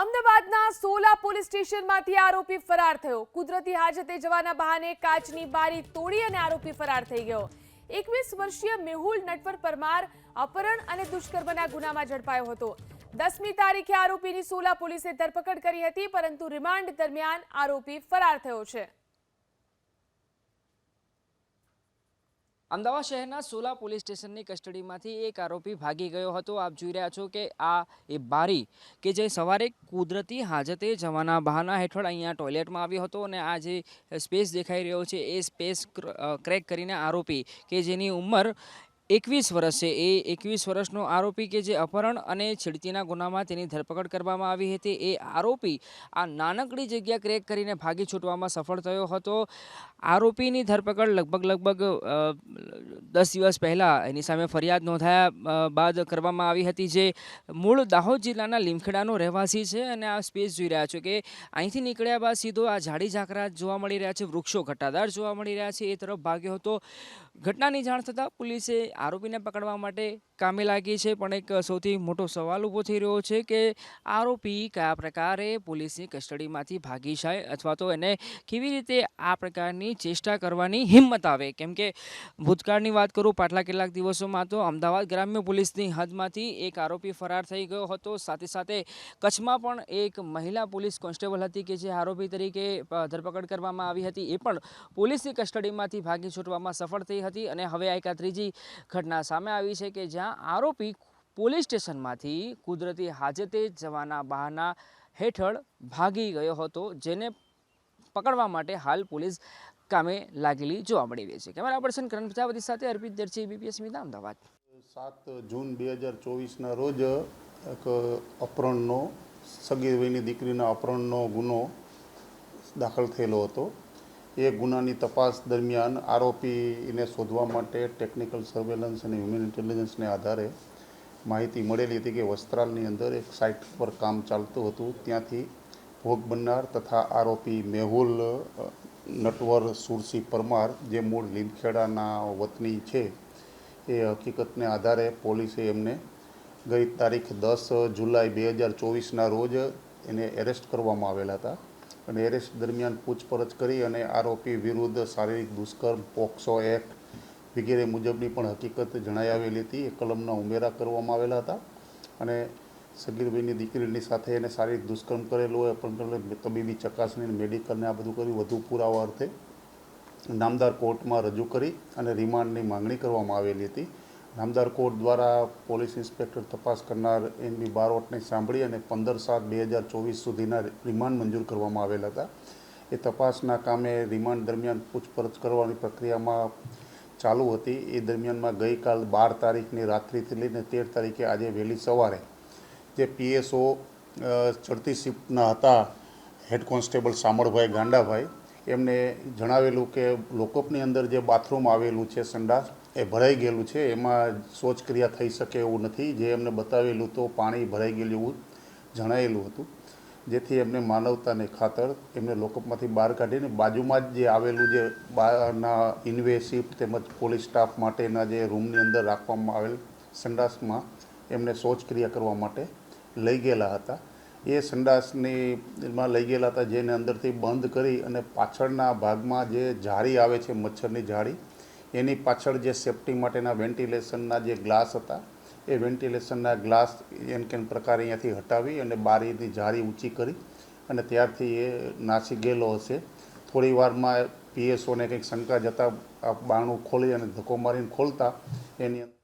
અમદાવાદના સોલા પોલીસ સ્ટેશનમાંથી આરોપી ફરાર થયો. કુદરતી હાજતે જવાના બહાને કાચની બારી તોડી અને આરોપી ફરાર થઈ ગયો. એકવીસ વર્ષીય મેહુલ નટવર પરમાર અપહરણ અને દુષ્કર્મના ગુનામાં ઝડપાયો હતો. દસમી તારીખે આરોપીની સોલા પોલીસે ધરપકડ કરી હતી, પરંતુ રિમાન્ડ દરમિયાન આરોપી ફરાર થયો છે. અમદાવાદ શહેરના સોલા પોલીસ સ્ટેશનની કસ્ટડીમાંથી એક આરોપી ભાગી ગયો હતો. આપ જોઈ રહ્યા છો કે આ એ બારી કે જે સવારે કુદરતી હાજતે જવાના બહાના હેઠળ અહીંયા ટોયલેટમાં આવ્યો હતો અને આ જે સ્પેસ દેખાઈ રહ્યો છે એ સ્પેસ ક્રેક કરીને આરોપી કે જેની ઉંમર એકવીસ વર્ષ એ એકવીસ વર્ષનો આરોપી કે જે અપહરણ અને છેડતીના ગુનામાં તેની ધરપકડ કરવામાં આવી હતી, એ આરોપી આ નાનકડી જગ્યા ક્રેક કરીને ભાગી છૂટવામાં સફળ થયો હતો. આરોપીની ધરપકડ લગભગ લગભગ દસ દિવસ પહેલાં એની સામે ફરિયાદ નોંધાયા બાદ કરવામાં આવી હતી જે મૂળ દાહોદ જિલ્લાના લીમખેડાનો રહેવાસી છે અને આ સ્પેસ જોઈ રહ્યા છો કે અહીંથી નીકળ્યા બાદ સીધો આ ઝાડી ઝાકરા જોવા મળી રહ્યા છે, વૃક્ષો ઘટાદાર જોવા મળી રહ્યા છે, એ તરફ ભાગ્યો હતો. ઘટનાની જાણ થતાં પોલીસે આરોપીને પકડવા માટે કામે લાગી છે, પણ એક સૌથી મોટો સવાલ ઊભો થઈ રહ્યો છે કે આરોપી કયા પ્રકારે પોલીસની કસ્ટડીમાંથી ભાગી જાય અથવા તો એને કેવી રીતે આ પ્રકારની ચેષ્ટા કરવાની હિંમત આવે? કેમ કે ભૂતકાળની વાત કરું, પાછલા કેટલાક દિવસોમાં તો અમદાવાદ ગ્રામ્ય પોલીસની હદમાંથી એક આરોપી ફરાર થઈ ગયો હતો. સાથે સાથે કચ્છમાં પણ એક મહિલા પોલીસ કોન્સ્ટેબલ હતી કે જે આરોપી તરીકે ધરપકડ કરવામાં આવી હતી. એ પણ પોલીસની કસ્ટડીમાંથી ભાગી છૂટવામાં સફળ થઈ હતી અને હવે આ એક ત્રીજી ઘટના સામે આવી છે કે જ્યાં આરોપી પોલીસ સ્ટેશનમાંથી કુદરતી હાજતે જવાના બહાના હેઠળ ભાગી ગયો હતો, જેને પકડવા માટે હાલ પોલીસ કામે લાગેલી જોવા મળી રહી છે. કેમેરા પર્સન કરણ પ્રજાપતિ સાથે અર્પિત દરજી બીપીએસ મિતા અમદાવાદ. સાત જૂન બે હજાર ચોવીસના રોજ એક અપહરણનો સગીર વયની દીકરીના અપહરણનો ગુનો દાખલ થયેલો હતો. એ ગુનાની તપાસ દરમિયાન આરોપીને શોધવા માટે ટેકનિકલ સર્વેલન્સ અને હ્યુમન ઇન્ટેલિજન્સને આધારે માહિતી મળેલી હતી કે વસ્ત્રાલની અંદર એક સાઇટ પર કામ ચાલતું હતું. ત્યાંથી ભોગ બનનાર તથા આરોપી મેહુલ નટવર, સુરસી પરમાર જે મૂળ લીમખેડાના વતની છે, એ હકીકતને આધારે પોલીસે એમને ગઈ તારીખ દસ જુલાઈ બે હજાર ચોવીસના રોજ એને એરેસ્ટ કરવામાં આવેલા હતા. અને એરેસ્ટ દરમિયાન પૂછપરછ કરી અને આરોપી વિરુદ્ધ શારીરિક દુષ્કર્મ, પોક્સો એક્ટ વગેરે મુજબની પણ હકીકત જણાઈ આવેલી હતી. એ કલમના ઉમેરા કરવામાં આવેલા હતા અને સગીરભાઈની દીકરીની સાથે એને શારીરિક દુષ્કર્મ કરેલું હોય, પણ તબીબી ચકાસણી મેડિકલને આ બધું કર્યું. વધુ પુરાવા અર્થે નામદાર કોર્ટમાં રજૂ કરી અને રિમાન્ડની માંગણી કરવામાં આવેલી હતી. નામદાર કોર્ટ દ્વારા પોલીસ ઇન્સ્પેક્ટર તપાસ કરનાર એન બી બારોટને સાંભળી અને પંદર સાત બે હજાર ચોવીસ સુધીના રિમાન્ડ મંજૂર કરવામાં આવેલા હતા. એ તપાસના કામે રિમાન્ડ દરમિયાન પૂછપરછ કરવાની પ્રક્રિયામાં ચાલુ હતી. એ દરમિયાનમાં ગઈકાલ બાર તારીખની રાત્રિથી લઈને તેર તારીખે આજે વહેલી સવારે જે પીએસઓ ચડતી શિફ્ટના હતા હેડ કોન્સ્ટેબલ સામળભાઈ ગાંડાભાઈ, એમને જણાવેલું કે લોકઅપની અંદર જે બાથરૂમ આવેલું છે સંડાસ એ ભરાઈ ગયેલું છે, એમાં શૌચક્રિયા થઈ શકે એવું નથી. જે એમને બતાવેલું તો પાણી ભરાઈ ગયેલું એવું જણાયેલું હતું. જેથી એમને માનવતાને ખાતર એમને લોકઅપમાંથી બહાર કાઢીને બાજુમાં જ જે આવેલું જે બહારના ઇન્વે શિફ્ટ તેમજ પોલીસ સ્ટાફ માટેના જે રૂમની અંદર રાખવામાં આવેલ સંડાસમાં એમને શૌચક્રિયા કરવા માટે લઈ ગયેલા હતા. એ સંડાસની માં લઈ ગયેલા હતા, જેને અંદરથી બંધ કરી અને પાછળના ભાગમાં જે જાળી આવે છે, મચ્છરની જાળી એની પાછળ જે સેફ્ટી માટેના વેન્ટિલેશનના જે ગ્લાસ હતા, એ વેન્ટિલેશનના ગ્લાસ એન કેન પ્રકારે અહીંયાથી હટાવી અને બારીની જાળી ઊંચી કરી અને ત્યારથી એ નાસી ગયેલો હશે. થોડી વારમાં પીએસઓને કંઈક શંકા જતાં આ બારણું ખોલી અને ધક્કો મારીને ખોલતા એની અંદર